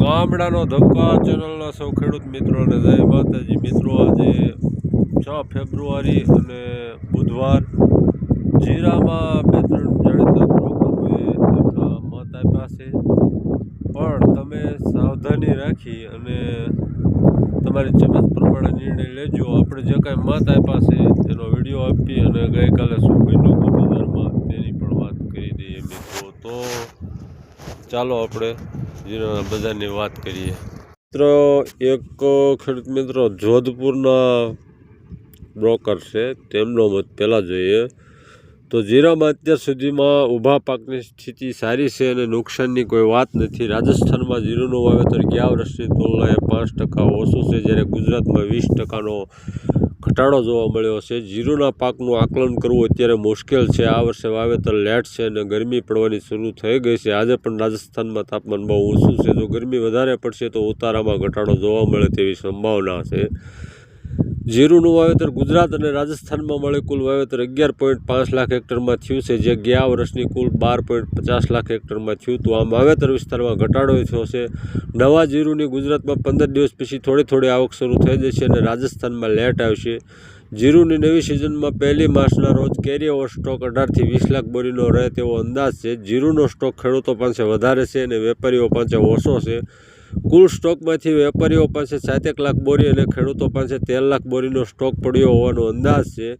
ગામડાનો ધબકા ચેનલના સૌ ખેડૂત મિત્રોને જય માતાજી. મિત્રો, આજે છ ફેબ્રુઆરી અને બુધવાર જીરામાં બે ત્રણ જાણીતા બ્રોકરોએ એમના મત આપ્યા છે. પણ તમે સાવધાની રાખી અને તમારી ચમચ પ્રમાણે નિર્ણય લેજો. આપણે જે કાંઈ મત આપ્યા છે, એનો વીડિયો આપી અને ગઈકાલે શું બન્યું હતું બજારમાં તેની પણ વાત કરી દઈએ મિત્રો. તો ચાલો આપણે જીરાના બજારની વાત કરીએ. મિત્રો, એક ખેડૂત મિત્રો જોધપુરના બ્રોકર છે. તેમનો મત પહેલાં જોઈએ. તો જીરામાં અત્યાર સુધીમાં ઊભા પાકની સ્થિતિ સારી છે અને નુકસાનની કોઈ વાત નથી. રાજસ્થાનમાં જીરુનું વાવેતર ગયા વર્ષની તુલનાએ પાંચ ટકા ઓછું છે, જ્યારે ગુજરાતમાં વીસ ટકાનો ઘટાડો જોવા મળ્યો છે. જીરુના પાકનું આકલન કરવું અત્યારે મુશ્કેલ છે. આ વર્ષે વાવેતર લેટ છે અને ગરમી પડવાની શરૂ થઈ ગઈ છે. આજે પણ રાજસ્થાનમાં તાપમાન બહુ ઓછું છે. જો ગરમી વધારે પડશે તો ઉતારામાં ઘટાડો જોવા મળે તેવી સંભાવના છે. જીરુનું વાવેતર ગુજરાત અને રાજસ્થાનમાં મળે. કુલ વાવેતર અગિયાર પોઈન્ટ પાંચ લાખ હેક્ટરમાં થયું છે, જે ગયા વર્ષની કુલ બાર પોઈન્ટ પચાસ લાખ હેક્ટરમાં થયું. તો આમ વાવેતર વિસ્તારમાં ઘટાડો થયો છે. નવા જીરુની ગુજરાતમાં પંદર દિવસ પછી થોડી થોડી આવક શરૂ થઈ જશે અને રાજસ્થાનમાં લેટ આવશે. જીરુની નવી સિઝનમાં પહેલી માર્ચના રોજ કેરી ઓવર સ્ટોક અઢારથી વીસ લાખ બોરીનો રહે તેવો અંદાજ છે. જીરુનો સ્ટોક ખેડૂતો પાસે વધારે છે અને વેપારીઓ પાસે ઓછો છે. કુલ સ્ટોકમાંથી વેપારીઓ પાસે સાતેક લાખ બોરી અને ખેડૂતો પાસે તેર લાખ બોરીનો સ્ટોક પડ્યો હોવાનો અંદાજ છે.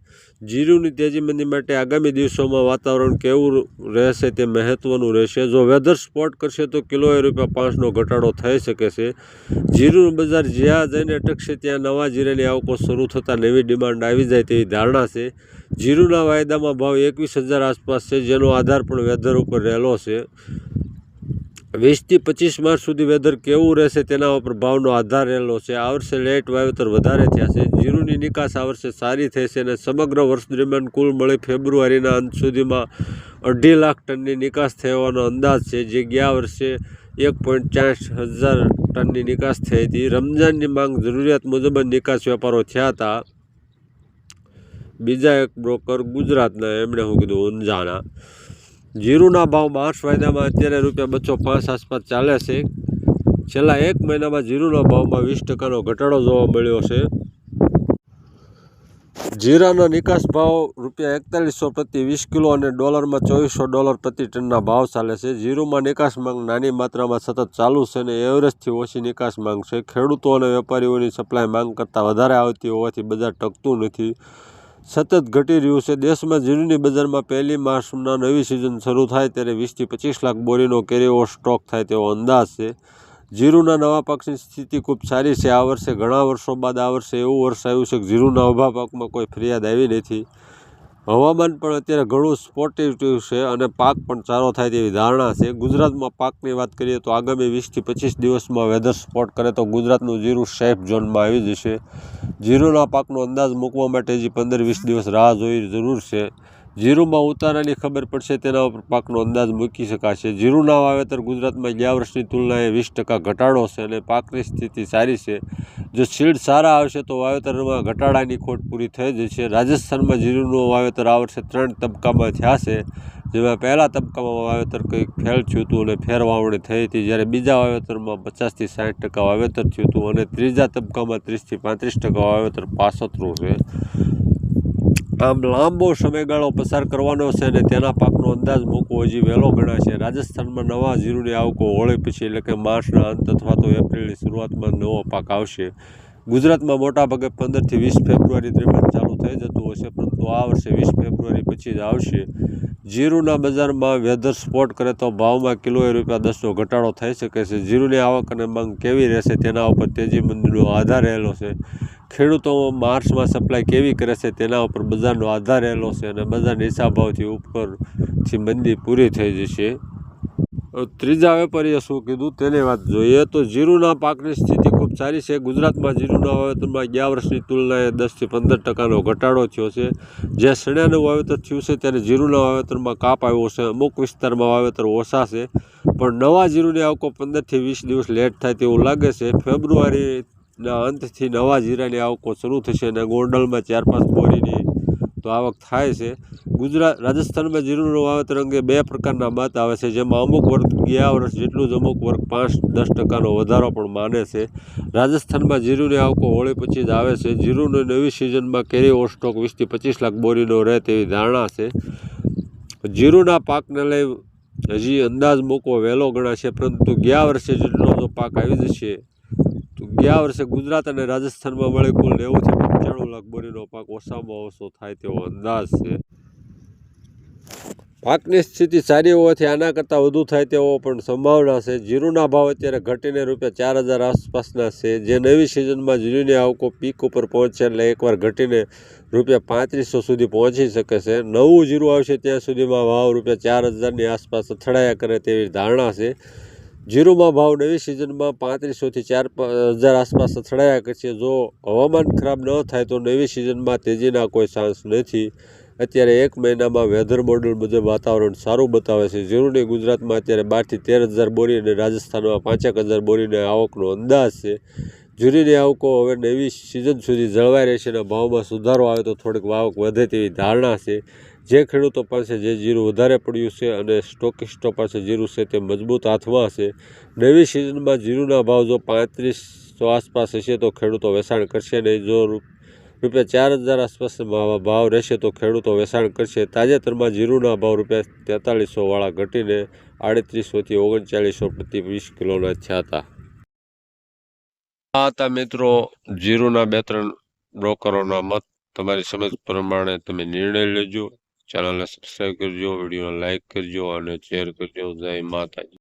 જીરુની તેજીમંદી માટે આગામી દિવસોમાં વાતાવરણ કેવું રહેશે તે મહત્વનું રહેશે. જો વેધર સ્પોટ કરશે તો કિલોએ રૂપિયા પાંચનો ઘટાડો થઈ શકે છે. જીરુનું બજાર જ્યાં જઈને અટકશે ત્યાં નવા જીરાની આવકો શરૂ થતાં નવી ડિમાન્ડ આવી જાય તેવી ધારણા છે. જીરુના વાયદામાં ભાવ એકવીસ હજાર આસપાસ છે, જેનો આધાર પણ વેધર ઉપર રહેલો છે. વીસથી પચીસ માર્ચ સુધી વેધર કેવું રહેશે તેના ઉપર ભાવનો આધાર રહેલો છે. આ વર્ષે લેટ વાવેતર વધારે થયા છે. જીરુની નિકાસ આ વર્ષે સારી થઈ અને સમગ્ર વર્ષ દરમિયાન કુલ મળી ફેબ્રુઆરીના અંત સુધીમાં અઢી લાખ ટનની નિકાસ થવાનો અંદાજ છે, જે ગયા વર્ષે એક પોઈન્ટ ચાલીસ હજાર ટનની નિકાસ થઈ હતી. રમજાનની માંગ જરૂરિયાત મુજબ નિકાસ વેપારો થયા હતા. બીજા એક બ્રોકર ગુજરાતના, એમણે હું કીધું, ઊંઝાના. જીરુના ભાવ માર્ચ વાયદામાં અત્યારે રૂપિયા બસો પાંચ આસપાસ ચાલે છે. છેલ્લા એક મહિનામાં જીરુના ભાવમાં વીસ ટકાનો ઘટાડો જોવા મળ્યો છે. જીરાના નિકાસ ભાવ રૂપિયા એકતાલીસો પ્રતિ વીસ કિલો અને ડોલરમાં ચોવીસો ડોલર પ્રતિ ટનના ભાવ ચાલે છે. જીરુમાં નિકાસ માંગ નાની માત્રામાં સતત ચાલુ છે અને એવરેજથી ઓછી નિકાસ માંગ છે. ખેડૂતો અને વેપારીઓની સપ્લાય માંગ કરતાં વધારે આવતી હોવાથી બજાર ટકતું નથી. સતત ઘટી રહ્યું છે. દેશમાં જીરુની બજારમાં પહેલી માર્ચના નવી સિઝન શરૂ થાય ત્યારે વીસથી પચીસ લાખ બોરીનો કેરીઓ સ્ટોક થાય તેવો અંદાજ છે. જીરુના નવા પાકની સ્થિતિ ખૂબ સારી છે. આ વર્ષે ઘણા વર્ષો બાદ આ વર્ષે એવું વર્ષ આવ્યું છે કે જીરુના ઊભા પાકમાં કોઈ ફરિયાદ આવી નથી. હવામાન પણ અત્યારે ઘણું સ્પોર્ટિવ છે અને પાક પણ સારો થાય તેવી ધારણા છે. ગુજરાતમાં પાકની વાત કરીએ તો આગામી વીસથી પચીસ દિવસમાં વેધર સ્પોટ કરે તો ગુજરાતનું જીરું સેફ ઝોનમાં આવી જશે. જીરુના પાકનો અંદાજ મૂકવા માટે હજી પંદર વીસ દિવસ રાહ જોઈ જરૂર છે. જીરુમાં ઉતારાની ખબર પડશે તેના ઉપર પાકનો અંદાજ મૂકી શકાશે. જીરુના વાવેતર ગુજરાતમાં ગયા વર્ષની તુલનાએ વીસ ટકા ઘટાડો છે અને પાકની સ્થિતિ સારી છે. જો સીડ સારા આવશે તો વાવેતરમાં ઘટાડાની ખોટ પૂરી થઈ જશે રાજસ્થાનમાં જીરુનું વાવેતર આ વર્ષે ત્રણ તબક્કામાં થયા છે, જેમાં પહેલા તબક્કામાં વાવેતર કંઈક ફેલ થયું હતું અને ફેર વાવણી થઈ હતી, જ્યારે બીજા વાવેતરમાં પચાસથી સાઠ ટકા વાવેતર થયું હતું અને ત્રીજા તબક્કામાં ત્રીસથી પાંત્રીસ ટકા વાવેતર પાસતરું છે. આમ લાંબો સમયગાળો પસાર કરવાનો છે અને તેના પાકનો અંદાજ મૂકવો હજી વહેલો ગણાશે. રાજસ્થાનમાં નવા જીરુની આવકો હોળી પછી એટલે કે માર્ચના અંત અથવા તો એપ્રિલની શરૂઆતમાં નવો પાક આવશે. ગુજરાતમાં મોટાભાગે પંદરથી વીસ ફેબ્રુઆરી દરમિયાન ચાલુ થઈ જતું હશે, પરંતુ આ વર્ષે વીસ ફેબ્રુઆરી પછી જ આવશે. જીરુના બજારમાં વેધર સ્પોટ કરે તો ભાવમાં કિલોએ રૂપિયા દસનો ઘટાડો થઈ શકે છે. જીરુની આવક અને માંગ કેવી રહેશે તેના ઉપર તેજી મંદીનો આધાર રહેલો છે. ખેડૂતો માર્ચમાં સપ્લાય કેવી કરે છે તેના ઉપર બજારનો આધાર રહેલો છે અને બજારના હિસાબ ઉપરથી મંદી પૂરી થઈ જશે. ત્રીજા વેપારીએ શું કીધું? તેની વાત જોઈએ તો જીરુના પાકની સ્થિતિ ખૂબ સારી છે. ગુજરાતમાં જીરુના વાવેતરમાં ગયા વર્ષની તુલનાએ દસથી પંદર ટકાનો ઘટાડો થયો છે. જે શણાનું વાવેતર થયું છે ત્યારે જીરુના વાવેતરમાં કાપ આવ્યો છે. અમુક વિસ્તારમાં વાવેતર ઓછા છે, પણ નવા જીરુની આવકો પંદરથી વીસ દિવસ લેટ થાય તેવું લાગે છે. ફેબ્રુઆરીના અંતથી નવા જીરાની આવકો શરૂ થશે અને ગોંડલમાં ચાર પાંચ બોરીની તો આવક થાય છે. ગુજરાત, રાજસ્થાનમાં જીરુનું વાવેતર અંગે બે પ્રકારના મત આવે છે. જેમાં અમુક વર્ગ ગયા વર્ષ જેટલું જ અમુક વર્ગ પાંચ, દસ ટકાનો વધારો પણ માને છે. રાજસ્થાનમાં જીરુની આવકો હોળી પછી જ આવે છે. જીરુની નવી સિઝનમાં કેરી ઓવરસ્ટોક વીસથી પચીસ લાખ બોરીનો રહે તેવી ધારણા છે. જીરુના પાકને લઈ હજી અંદાજ મૂકવો વહેલો ગણાશે પરંતુ ગયા વર્ષે જેટલો જો પાક આવી જશે ગયા વર્ષે ગુજરાત અને રાજસ્થાનમાં મળે કુલ નેવુંથી પંચાણું લાખ બોરીનો પાક ઓછામાં ઓછો થાય તેવો અંદાજ છે. પાકની સ્થિતિ સારી હોવાથી આના કરતાં વધુ થાય તેવો પણ સંભાવના છે. જીરુના ભાવ અત્યારે ઘટીને રૂપિયા ચાર હજાર આસપાસના છે. જે નવી સિઝનમાં જીરુની આવકો પીક ઉપર પહોંચશે એટલે એકવાર ઘટીને રૂપિયા પાંત્રીસો સુધી પહોંચી શકે છે. નવું જીરું આવશે ત્યાં સુધીમાં ભાવ રૂપિયા ચાર હજારની આસપાસ અથડાયા કરે તેવી ધારણા છે. જીરુમાં ભાવ નવી સિઝનમાં પાંત્રીસોથી ચાર હજાર આસપાસ અથડાયા કરશે જો હવામાન ખરાબ ન થાય તો નવી સિઝનમાં તેજીના કોઈ ચાન્સ નથી. અત્યારે એક મહિનામાં વેધર મોડલ મુજબ વાતાવરણ સારું બતાવે છે. જીરુની ગુજરાતમાં અત્યારે બારથી તેર હજાર બોરી અને રાજસ્થાનમાં પાંચેક હજાર બોરીને આવકનો અંદાજ છે. જીરુની આવકો હવે નવી સિઝન સુધી જળવાઈ રહેશે અને ભાવમાં સુધારો આવે તો થોડીક વાવક વધે તેવી ધારણા છે. જે ખેડૂતો પાસે જે જીરું વધારે પડ્યું છે અને સ્ટોકિસ્ટો પાસે જીરું છે તે મજબૂત હાથમાં હશે. નવી સિઝનમાં જીરુના ભાવ જો પાંત્રીસો આસપાસ હશે તો ખેડૂતો વેચાણ કરશે નહીં જો રૂપિયા ચાર હજાર આસપાસ ભાવ રહેશે તો ખેડૂતો વેચાણ કરશે. તાજેતરમાં જીરુના ભાવ રૂપિયા તેતાલીસોવાળા ઘટીને આડત્રીસોથી ઓગણચાલીસો પ્રતિ વીસ કિલોના થયા હતા. આ હતા મિત્રો, જીરોના બે ત્રણ બ્રોકરોના મત તમારી સમજ પ્રમાણે તમે નિર્ણય લેજો. ચેનલને સબસ્ક્રાઈબ કરજો, વિડીયોને લાઈક કરજો અને શેર કરજો. જય માતાજી.